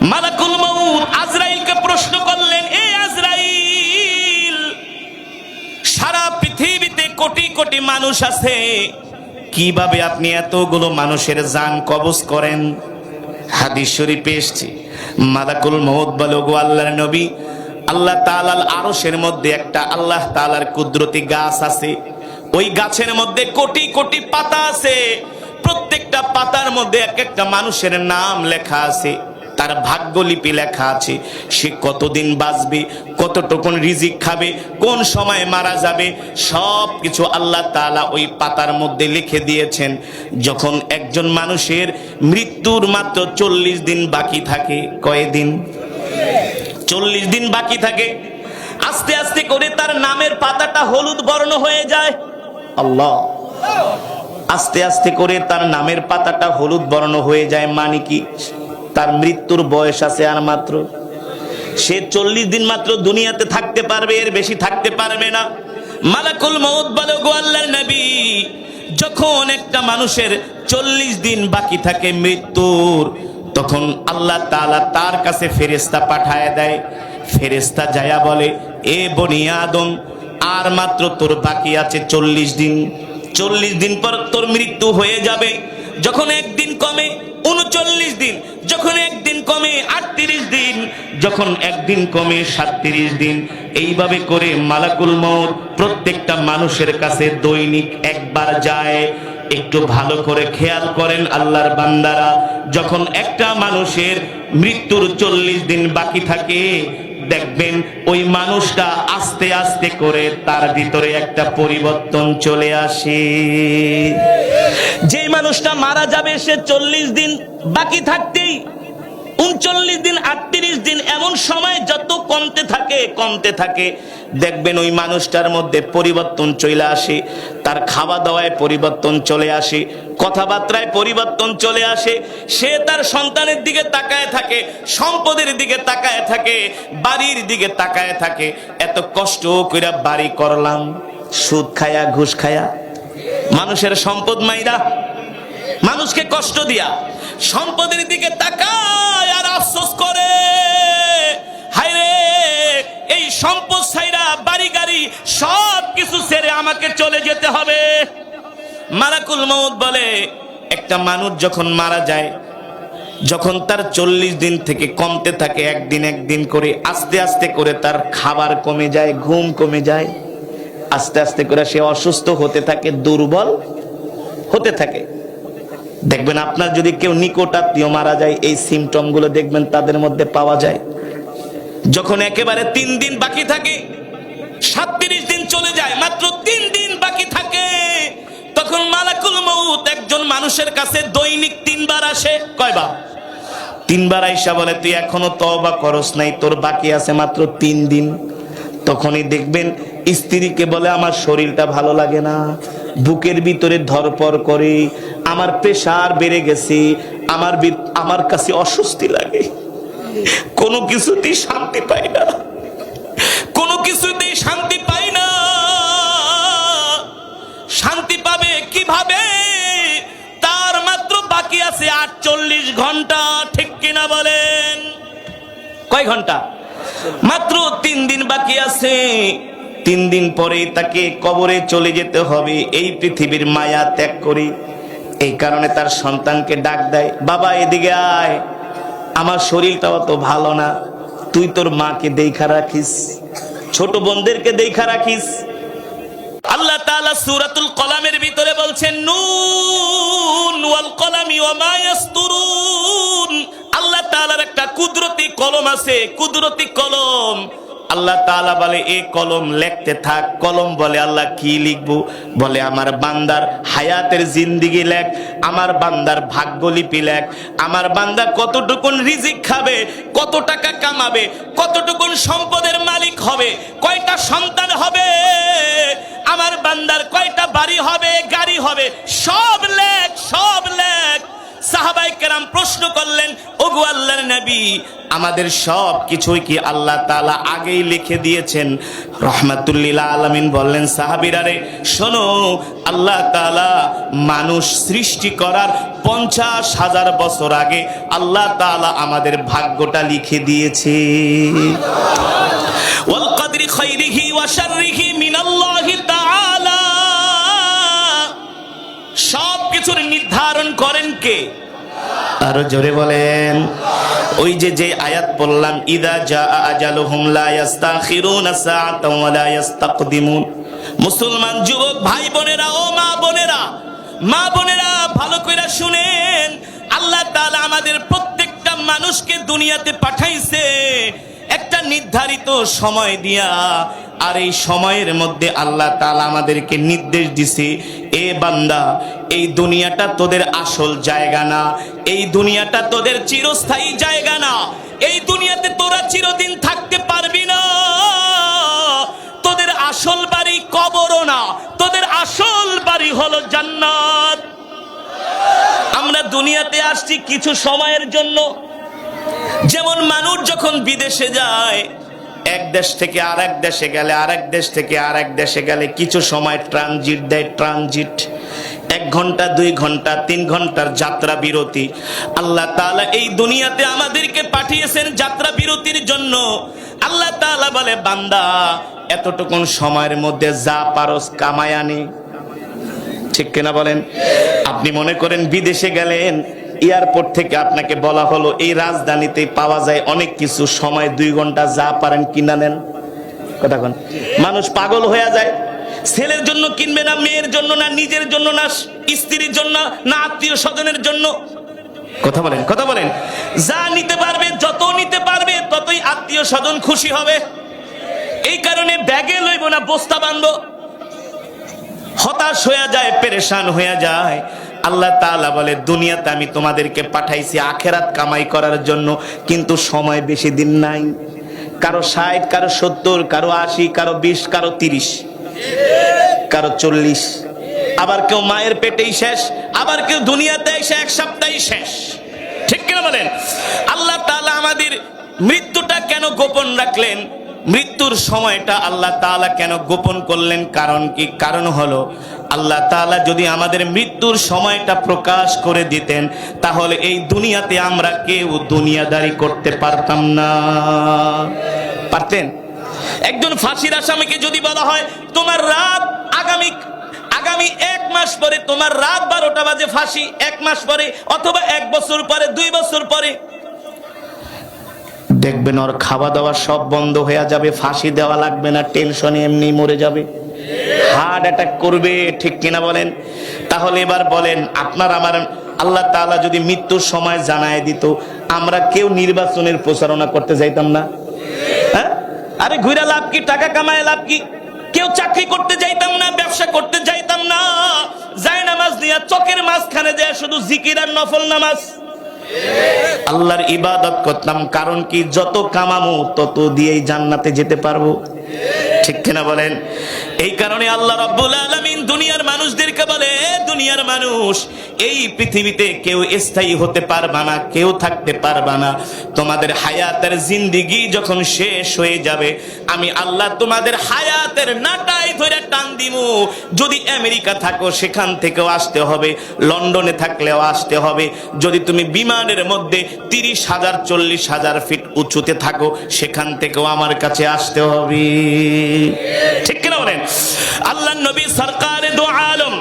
মালাকুল মউত আজরাইলকে প্রশ্ন করলেন, এ আজরাইল, সারা পৃথিবীতে কোটি কোটি মানুষ আছে, কীভাবে আপনি এতগুলো মানুষের জান কবজ করেন? হাদিস শরীফে এসছে। মালাকুল মউত বলে গো আল্লাহর নবী, আল্লাহ তাআলার আরশের মধ্যে একটা আল্লাহ তাআলার কুদরতি গাছ আছে। ওই গাছের মধ্যে কোটি কোটি পাতা আছে। প্রত্যেকটা পাতার মধ্যে এক একটা মানুষের নাম লেখা আছে। তার ভাগ্যলিপি লেখা আছে। সে কতদিন বাঁচবে, কতটুকুন রিজিক খাবে, কোন সময় মারা যাবে সব কিছু আল্লাহ তাআলা ওই পাতার মধ্যে লিখে দিয়েছেন। যখন একজন মানুষের মৃত্যুর মাত্র চল্লিশ দিন বাকি থাকে, কয়দিন? চল্লিশ দিন বাকি থাকে। আস্তে আস্তে করে তার নামের পাতাটা হলুদ বর্ণ হয়ে যায়। আল্লাহ। আস্তে আস্তে করে তার নামের পাতাটা হলুদ বর্ণ হয়ে যায় মানে কি? তার মৃত্যুর বয়স আছে আর মাত্র। সে চল্লিশ দিন মাত্র দুনিয়াতে থাকতে পারবে, এর বেশি থাকতে পারবে না। মালাকুল মৌত বলো গো নবী, যখন একটা মানুষের চল্লিশ দিন বাকি থাকে মৃত্যুর, তখন আল্লাহ তাআলা তার কাছে ফেরেস্তা পাঠায় দেয়। ফেরেস্তা যায়া বলে, এ বনি আদম, আর মাত্র তোর বাকি আছে চল্লিশ দিন। চল্লিশ দিন পর তোর মৃত্যু হয়ে যাবে। যখন একদিন কমে দিন যখন একদিন কমে আটত্রিশ দিন, যখন একদিন কমে সাতত্রিশ দিন, এইভাবে করে মালাকুল মৌত প্রত্যেকটা মানুষের কাছে দৈনিক একবার যায়। একটু ভালো করে খেয়াল করেন আল্লাহর বান্দারা, যখন একটা মানুষের মৃত্যুর চল্লিশ দিন বাকি থাকে দেখবেন ওই মানুষটা আস্তে আস্তে করে তার ভিতরে একটা পরিবর্তন চলে আসে। যে মানুষটা মারা যাবে, সে চল্লিশ দিন বাকি থাকতেই উনচল্লিশ দিন, আটত্রিশ দিন এমন সময় যত কমতে থাকে কমতে থাকে। দেখবেন ওই মানুষটার মধ্যে পরিবর্তন চলে আসে, তার খাওয়া দাওয়ায় পরিবর্তন চলে আসে, কথাবার্তায় পরিবর্তন চলে আসে। সে তার সন্তানের দিকে তাকায় থাকে, সম্পদের দিকে তাকায় থাকে, বাড়ির দিকে তাকায় থাকে। এত কষ্ট করে বাড়ি করলাম, সুদ খায়া, ঘুষ খায়া। মানুষের সম্পদ মাইরা মানুষকে কষ্ট দিয়া, সম্পদের দিকে তাকায় আর আফসোস করে। হায়রে, এই সম্পদ সাইরা বাড়ি গাড়ি সব কিছু ছেড়ে আমাকে চলে যেতে হবে। মারাকুল মৌত বলে, একটা মানুষ যখন মারা যায়, যখন তার চল্লিশ দিন থেকে কমতে থাকে, একদিন একদিন করে আস্তে আস্তে করে তার খাবার কমে যায়, ঘুম কমে যায়, আস্তে আস্তে করে সে অসুস্থ হতে থাকে, দুর্বল হতে থাকে। দেখবেন আপনার যদি কেউ নিকট আত্মীয় মারা যায়, এই সিমটমগুলো দেখবেন তাদের মধ্যে পাওয়া যায়। যখন একেবারে তিন দিন বাকি থাকে, সাতত্রিশ দিন চলে যায়, মাত্র তিন দিন বাকি থাকে, তখন মালাকুল মৌত একজন মানুষের কাছে দৈনিক তিনবার আসে। কয়বার? তিনবার আইসা বলে, তুই এখনও তবা করস নাই, তোর বাকি আছে মাত্র তিন দিন। তখনই দেখবেন স্ত্রীকে বলে, আমার শরীরটা ভালো লাগে না। বুকের ভিতরে ধরপর করে, আমার প্রেশার বেড়ে গেছে, আমার আমার কাছে অস্বস্তি লাগে। কোনো কিছুতেই শান্তি পাই না। কোনো কিছুতেই শান্তি পাই না। শান্তি পাবে কীভাবে? তার মাত্র বাকি আছে আটচল্লিশ ঘণ্টা, ঠিক কিনা বলেন? কয় ঘণ্টা? মাত্র তিন দিন বাকি আছে। তিন দিন পরে তাকে কবরে চলে যেতে হবে। এই পৃথিবীর মায়া ত্যাগ করে। এই কারণে তার সন্তানকে ডাক দেয়, বাবা, এদিকে আয়। আমার শরীরটা অত ভালো না। তুই তোর মাকে দেখা রাখিস। ছোট বোনদেরকে দেখা রাখিস। আল্লাহ তাআলা সূরাতুল কলামের ভিতরে বলছেন, নুন ওয়াল কলামি ওয়া মা আল্লাহ তাআলার একটা কুদরতি কলম আছে, কুদরতি কলম। আল্লাহ তাআলা বলে এই কলম লিখতে থাক। কলম বলে, আল্লাহ কি লিখব? বলে, আমার বান্দার হায়াতের জিন্দিগি লেখ, আমার বান্দার ভাগ্যলিপি লেখ, আমার বান্দা কতটুকুন রিজিক খাবে, কত টাকা কামাবে, কতটুকুন সম্পদের মালিক হবে, কয়টা সন্তান হবে, আমার বান্দার কয়টা বাড়ি হবে, গাড়ি হবে, সব লেখ সব লেখ। সাহাবাই কেরাম প্রশ্ন করলেন, ওগু আল্লাহর নবী আমাদের সব কিছুই কি আল্লাহ তাআলা আগেই লিখে দিয়েছেন? রহমাতুল্লিল আলামিন বললেন সাহাবিরারে শোনো, আল্লাহ তালা মানুষ সৃষ্টি করার পঞ্চাশ হাজার বছর আগে আল্লাহ তাআলা আমাদের ভাগ্যটা লিখে দিয়েছে। ওয়াল কদরি খাইরিহি মিনাল্লাহি তাআলা। সব কিছুর নির্ধারণ করেন কে? আরও জোরে বলেন। ওই যে যে আয়াত পড়লাম, ইদা জা আজালুহুম লা ইস্তাখিরুনা সাআতাও ওয়া লা মুসলমান যুবক, ভাই বোনেরা, ও মা বোনেরা মা বোনেরা, ভালো করে শুনেন, আল্লাহ তাআলা আমাদের প্রত্যেকটা মানুষকে দুনিয়াতে পাঠাইছে। একটা নির্ধারিত সময় দিয়া আর এই সময়ের মধ্যে আল্লাহ তাআলা আমাদেরকে নির্দেশ দিছে, এ বান্দা, এই দুনিয়াটা তোদের আসল জায়গা না, এই দুনিয়াটা তোদের চিরস্থায়ী জায়গা না, এই দুনিয়াতে তোরা চিরদিন থাকতে পারবি না। তোদের আসল বাড়ি কবরও না, তোদের আসল বাড়ি হলো জান্নাত। আমরা দুনিয়াতে আসছি কিছু সময়ের জন্য। যেমন মানুষ যখন বিদেশে যায় এক দেশ থেকে আর এক দেশে গেলে আর এক দেশ থেকে আর এক দেশে গেলে কিছু সময় ট্রানজিট দেয় ট্রানজিট এক ঘণ্টা, দুই ঘণ্টা, তিন ঘণ্টার যাত্রা বিরতি। আল্লাহ তাআলা এই দুনিয়াতে আমাদেরকে পাঠিয়েছেন যাত্রা বিরতির জন্য। আল্লাহ তাআলা বলে, বান্দা, এতটুকুন সময়ের মধ্যে যা পারস কামায়ানি ঠিক কিনা বলেন? আপনি মনে করেন বিদেশে গেলেন এয়ারপোর্ট থেকে আপনাকে বলা হলো, এই রাজধানীতে পাওয়া যায় অনেক কিছু। সময় দুই ঘণ্টা, যা পারেন কিনা নেন। কথা কোন। মানুষ পাগল হয়ে যায়। ছেলের জন্য কিনবে না, মেয়ের জন্য না, নিজের জন্য না, স্ত্রীর জন্য না আত্মীয় স্বজনের জন্য। কথা বলেন কথা বলেন। যা নিতে পারবে, যত নিতে পারবে, ততই আত্মীয় স্বজন খুশি হবে। এই কারণে ব্যাগে লইব না, বস্তা বাঁধবো হতাশ হয়ে যায়, পেরেশান হয়ে যায়। আল্লাহ তাআলা বলে, দুনিয়াতে আমি তোমাদেরকে পাঠাইছি আখেরাত কামাই করার জন্য, কিন্তু সময় বেশি দিন নাই। কারও ষাট, কারও সত্তর, কারও আশি, কারও বিশ, কারও তিরিশ, কারও চল্লিশ। আবার কেউ মায়ের পেটেই শেষ, আবার কেউ দুনিয়াতে এসে এক সপ্তাহেই শেষ। ঠিক কিনা বলেন? আল্লাহ তাআলা আমাদের মৃত্যুটা কেন গোপন রাখলেন? মৃত্যুর সময়টা আল্লাহ তাআলা কেন গোপন করলেন? কারণ কি? কারণ হলো আল্লাহ তাআলা যদি আমাদের মৃত্যুর সময়টা প্রকাশ করে দিতেন, তাহলে এই দুনিয়াতে আমরা কেউ দুনিয়াদারি করতে পারতাম না। পারতেন? একজন ফাঁসির আসামিকে যদি বলা হয়, তোমার রাত আগামী আগামী এক মাস পরে, তোমার রাত বারোটা বাজে ফাঁসি, এক মাস পরে অথবা এক বছর পরে, দুই বছর পরে। দেখবেন ওর খাওয়া দাওয়া সব বন্ধ হয়ে যাবে, ফাঁসি দেওয়া লাগবে না, টেনশনে এমনি মরে যাবে। হার্ট অ্যাটাক করবে, ঠিক কিনা বলেন? তাহলে এবার বলেন, আপনার আমার আল্লাহ তাআলা যদি মৃত্যুর সময় জানায় দিত, আমরা কেউ নির্বাচনের প্রচারণা করতে যাইতাম না? হ্যাঁ? আরে ঘুরে লাভ কি, টাকা কামায় লাভ কি? কেউ চাকরি করতে যাইতাম না, ব্যবসা করতে যাইতাম না। যায় নামাজ নিয়ে চকের মাঝখানে যায় শুধু জিকির আর নফল নামাজ। আল্লাহর ইবাদত করতাম, কারণ কি, যত কামামো, তত দিয়েই জান্নাতে যেতে পারব। ঠিক কিনা বলেন? এই কারণে আল্লাহ রব্বুল আলমিন দুনিয়ার মানুষদেরকে বলে "এ দুনিয়ার মানুষ, এই পৃথিবীতে কেউ স্থায়ী হতে পারবা না, কেউ থাকতে পারবা না। তোমাদের হায়াতের জিন্দিগি যখন শেষ হয়ে যাবে, আমি আল্লাহ তোমাদের হায়াতের নাটাই ধরে টান দিমু। যদি আমেরিকা থাকো, সেখান থেকেও আসতে হবে। লন্ডনে থাকলেও আসতে হবে। যদি তুমি বিমানের মধ্যে তিরিশ হাজার, চল্লিশ হাজার ফিট উঁচুতে থাকো, সেখান থেকেও আমার কাছে আসতে হবে। ঠিক কিনা বলেন? আল্লাহ নবী সরকার দো আলম